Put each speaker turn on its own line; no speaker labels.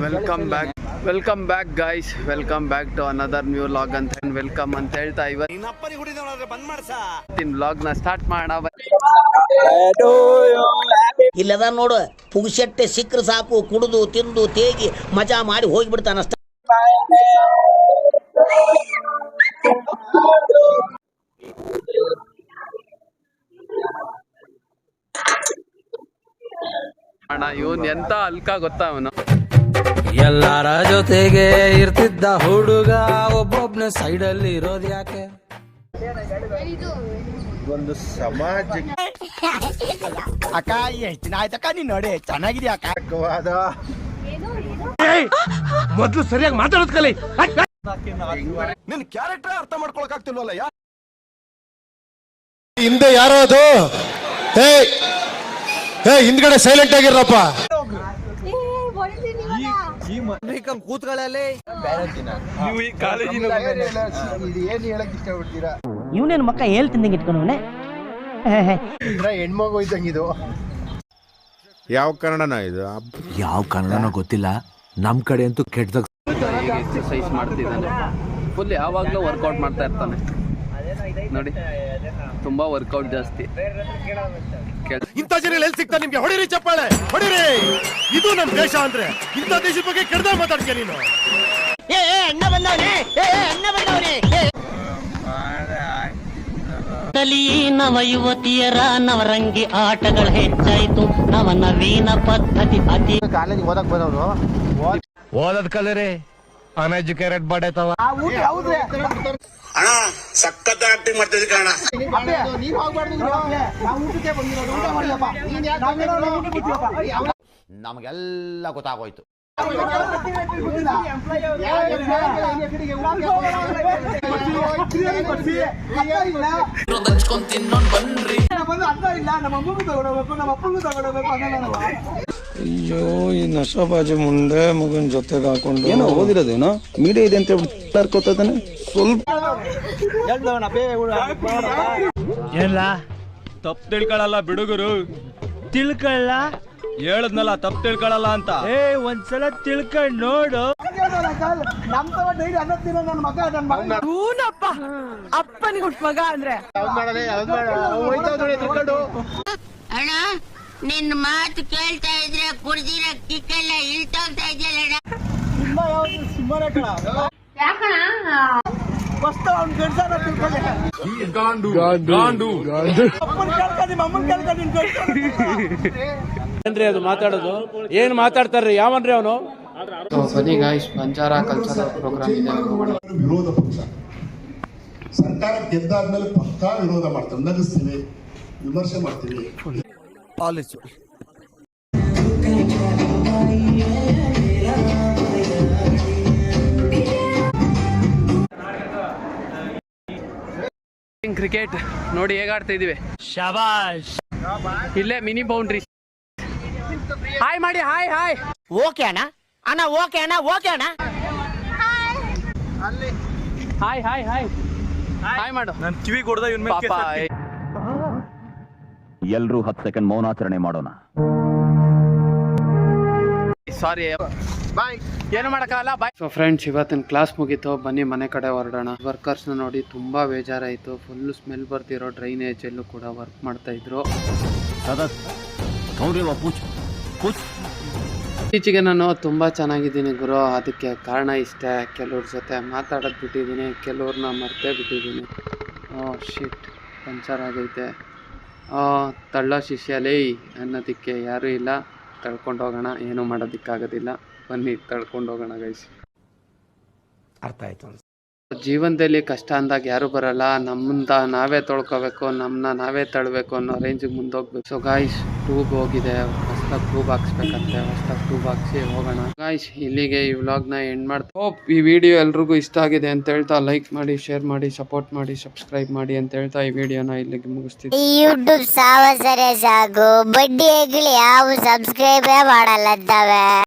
Welcome back welcome back guys welcome back to another new vlog ಅಂತ welcome ಅಂತ ಹೇಳ್ತಾ ಇವತ್ತಿನ ವ್ಲಾಗ್ನ ಸ್ಟಾರ್ಟ್ ಮಾಡೋದ
ಇಲ್ಲದ ನೋಡು ಪುಗ್ಸೆಟ್ಟೆ ಸಿಕ್ಕ್ರ ಸಾಕು ಕುಡಿದು ತಿಂದು ತೇಗಿ ಮಜಾ ಮಾಡಿ ಹೋಗಿಬಿಡ್ತಾನ
ಅಣ್ಣ ಇವನ್ ಎಂತ ಅಲ್ಕ ಗೊತ್ತಾ ಅವನು?
ಎಲ್ಲಾರ ಜೊತೆಗೆ ಇರ್ತಿದ್ದ ಹುಡುಗ ಒಬ್ಬೊಬ್ನ ಸೈಡಲ್ಲಿ ಇರೋದು ಯಾಕೆ?
ಅಕ್ಕ ಹೆಚ್ಚಿನ ದಿನ ಆಯ್ತಕ್ಕ ನೀನ್ ನೋಡಿ ಚೆನ್ನಾಗಿದೆ ಅಕ್ಕ?
ಮೊದ್ಲು ಸರಿಯಾಗಿ ಮಾತಾಡೋದ್ ಕಲಿ.
ನಿನ್ ಕ್ಯಾರೆಕ್ಟರ್ ಅರ್ಥ ಮಾಡ್ಕೊಳಕ್ ಆಗ್ತಿಲ್ವಲ್ಲ ಯಾ
ಹಿಂದೆ ಯಾರೋ ಅದು ಹೇ ಏ ಹಿಂದ್ಗಡೆ ಸೈಲೆಂಟ್ ಆಗಿರಪ್ಪ
ಕೂತ್ಗಳಲ್ಲಿ. ಏನ್ ಹೇಳಕ್ ಇಷ್ಟಪಡ್ತೀರಾ?
ಇವನೇನು ಮಕ್ಕ ಹೇಳ್ತಿದ್ದಂಗೆ ಇಟ್ಕೊಂಡವನೆ
ಹೆಣ್ಮಗು ಇದ್ದಂಗಿದು
ಯಾವ ಕನ್ನಡನ ಇದು?
ಯಾವ ಕನ್ನಡನೋ ಗೊತ್ತಿಲ್ಲ. ನಮ್ ಕಡೆ ಅಂತೂ ಕೆಟ್ಟದಾಗ
ಎಕ್ಸರ್ಸೈಸ್ ಮಾಡ್ತಿದ್ದಾನೆ? ಫುಲ್ ಯಾವಾಗಲೂ ವರ್ಕೌಟ್ ಮಾಡ್ತಾ ಇರ್ತಾನೆ. ನೋಡಿ. ತುಂಬಾ ವರ್ಕೌಟ್ ಜಾಸ್ತಿ.
ಇಂಥ ಜನ ಎಲ್ಲಿ ಸಿಗ್ತಾ ನಿಮ್ಗೆ? ಹೊಡಿರಿ ಚಪ್ಪಾಳೆ ಹೊಡಿರಿ. ಇದು ನಮ್ ದೇಶ ಅಂದ್ರೆ. ಇಂಥ ದೇಶದ ಬಗ್ಗೆ ಕೆಡ್ದ ಮಾತಾಡ್ತೀಯ ನೀನು?
ಬಂದವನೇ. ನವ ಯುವತಿಯರ ನವರಂಗಿ ಆಟಗಳು ಹೆಚ್ಚಾಯ್ತು. ನವ ನವೀನ ಪದ್ಧತಿ ಅತಿ
ಕಾಲೇಜ್ ಓದಕ್ ಬಂದವರು.
ಓದದ್ ಕಲರಿ ಅನ್ಎಜುಕೇಟೆಡ್ ಬಾಡೈತವ
ಅಣ್ಣ ಸಖತ್ ಆಕ್ಟಿಂಗ್ ಮಾಡ್ತಿದ್ದೆ ಕಣ
ನೀನ್ ಬನ್ರಿ ನಾವು ಊಟಕ್ಕೆ ಬಂದಿರೋದು. ಊಟ ಮಾಡಿಯಪ್ಪ ನಮ್ಮ ಯಾಕೆ
ನಮಗೆಲ್ಲ ಗೊತ್ತಾಗೋಯ್ತು.
ಅಯ್ಯೋ ಈ ನಶಾಬಾಜಿ ಮುಂದೆ ಮಗನ್ ಜೊತೆಗೆ ಹಾಕೊಂಡು ಏನೋ ಓದಿರೋದೇನೋ ಮೀಡಿಯಾ ಇದೆ ಅಂತ ಹೇಳ್ಬಿಟ್ಟು ಸ್ವಲ್ಪ
ಎಲ್ಲ ತಪ್ಪು ತಿಳ್ಕೊಳಲ್ಲ ಬಿಡುಗರು ತಿಳ್ಕೊಳ್ಳ ಹೇಳದ್ನಲ್ಲ ತಪ್ಪು ತಿಳ್ಕೊಳಲ್ಲ ಅಂತ ಏ ಒಂದ್ಸಲ ತಿಳ್ಕೊಂಡ್ ನೋಡು
ಅಣ್ಣ ನಿನ್ನ ಮಾತು ಕೇಳ್ತಾ ಇದ್ರೆ ಕುಡ್ದಿರ ಕಿಕ್ಕೆಲ್ಲ ಇಳ್ತೋಗ್ತಾ ಇದೆಯಲ್ಲ
ಏನ್ರಿ ಅದು ಮಾತಾಡೋದು? ಏನ್ ಮಾತಾಡ್ತಾರ್ರಿ? ಯಾವನ್ರಿ ಅವನು?
ಬನ್ನಿ ಗಾಯ್ಸ್ ಬಂಜಾರ ಕಲ್ಚರಲ್ ಪ್ರೋಗ್ರಾಮ್ ಇದೆ.
ವಿರೋಧ ಪಕ್ಷ. ಸರ್ಕಾರ ಗೆದ್ದಾದ್ಮೇಲೆ ಪಕ್ಕಾ ವಿರೋಧ ಮಾಡ್ತಾರೆ. ನಗಿಸ್ತೀವಿ ವಿಮರ್ಶೆ ಮಾಡ್ತೀವಿ.
ಕ್ರಿಕೆಟ್ ನೋಡಿ ಹೇಗಾಡ್ತಾ ಆಡ್ತಾ ಇದೀವಿ
ಶಬಾಷ್.
ಇಲ್ಲೇ ಮಿನಿ ಬೌಂಡ್ರಿ ಹಾಯ್ ಮಾಡಿ ಹಾಯ್ ಹಾಯ್
ಓಕೆ ಅಣ್ಣ. ಅಣ್ಣ ಓಕೆ ಅಣ್ಣ ಓಕೆ ಅಣ್ಣ.
ಹಾಯ್ ಹಾಯ್ ಹಾಯ್ ಹಾಯ್ ಮಾಡು.
ನನ್ ಕಿವಿ ಕೊಡ್ದ ಇವ್ನ
ಪಾಪ
ಎಲ್ರೂ ಹತ್ತು ಸೆಕೆಂಡ್ ಮೌನಾಚರಣೆ ಮಾಡೋಣ.
ಸಾರಿ ಬಾಯ್ ಏನು ಮಾಡೋಕ್ಕಾಗಲ್ಲ? ಬಾಯ್ ಸೊ ಫ್ರೆಂಡ್ಸ್ ಇವತ್ತಿನ ಕ್ಲಾಸ್ ಮುಗೀತು. ಬನ್ನಿ ಮನೆ ಕಡೆ ಹೊರಡೋಣ. ವರ್ಕರ್ಸ್ನ ನೋಡಿ ತುಂಬಾ ಬೇಜಾರಾಯಿತು. ಫುಲ್ ಸ್ಮೆಲ್ ಬರ್ತಿರೋ ಡ್ರೈನೇಜ್ ಎಲ್ಲೂ ಕೂಡ ವರ್ಕ್ ಮಾಡ್ತಾ ಇದ್ರು. ಇತ್ತೀಚೆಗೆ ನಾನು ತುಂಬ ಚೆನ್ನಾಗಿದ್ದೀನಿ ಗುರು. ಅದಕ್ಕೆ ಕಾರಣ ಇಷ್ಟೇ. ಕೆಲವ್ರ ಜೊತೆ ಮಾತಾಡೋದು ಬಿಟ್ಟಿದ್ದೀನಿ. ಕೆಲವ್ರನ್ನ ಮರ್ತೇ ಬಿಟ್ಟಿದ್ದೀನಿ. ಓ ಶಿಟ್ ಪಂಚರ್ ಆಗೈತೆ. ತಳ್ಳೋ ಶಿಷ್ಯ ಲೇಯ್ ಅನ್ನೋದಕ್ಕೆ ಯಾರೂ ಇಲ್ಲ. ತಳ್ಕೊಂಡು ಹೋಗೋಣ. ಏನೂ ಮಾಡೋದಕ್ಕಾಗೋದಿಲ್ಲ. ಬನ್ನಿ ತಳ್ಕೊಂಡು ಹೋಗೋಣ ಗೈಸ್
ಅರ್ಥ ಆಯ್ತು
ಜೀವನದಲ್ಲಿ ಕಷ್ಟ ಅಂದಾಗ ಯಾರು ಬರಲ್ಲ. ನಮ್ಮಿಂದ ನಾವೇ ತೊಳ್ಕೊಬೇಕು. ನಮ್ಮನ್ನ ನಾವೇ ತಳ್ಬೇಕು ಅನ್ನೋ ರೇಂಜಿಗೆ ಮುಂದೋಗ್ಬೇಕು. ಸೊ ಗಾಯ್ಸ್ ಟ್ಯೂಬ್ ಹೋಗಿದೆ. ಹೊಸ್ದಾಗಿ ಟ್ಯೂಬ್ ಹಾಕ್ಸ್ಬೇಕಂತೆ ಹೊಸ್ದಾಗಿ ಟ್ಯೂಬ್ ಹಾಕ್ಸಿ ಹೋಗೋಣ. ಗಾಯ್ಸ್ ಇಲ್ಲಿಗೆ ಈ ವ್ಲಾಗ್ನ ಎಂಡ್ ಮಾಡ್ತಾ ಹೋಪ್ ಈ ವಿಡಿಯೋ ಎಲ್ರಿಗೂ ಇಷ್ಟ ಆಗಿದೆ ಅಂತ ಹೇಳ್ತಾ ಲೈಕ್ ಮಾಡಿ ಶೇರ್ ಮಾಡಿ ಸಪೋರ್ಟ್ ಮಾಡಿ ಸಬ್ಸ್ಕ್ರೈಬ್ ಮಾಡಿ ಅಂತ ಹೇಳ್ತಾ ಈ ವಿಡಿಯೋನ ಇಲ್ಲಿಗೆ ಮುಗಿಸ್ತೀನಿ.
ಯೂಟ್ಯೂಬ್ ಸಾವಸರೆ ಸಾಕು ಬಡ್ಡಿ ಯಾವ ಸಬ್ಸ್ಕ್ರೈಬೇ ಮಾಡಲ್ಲದ್ದಾವೆ.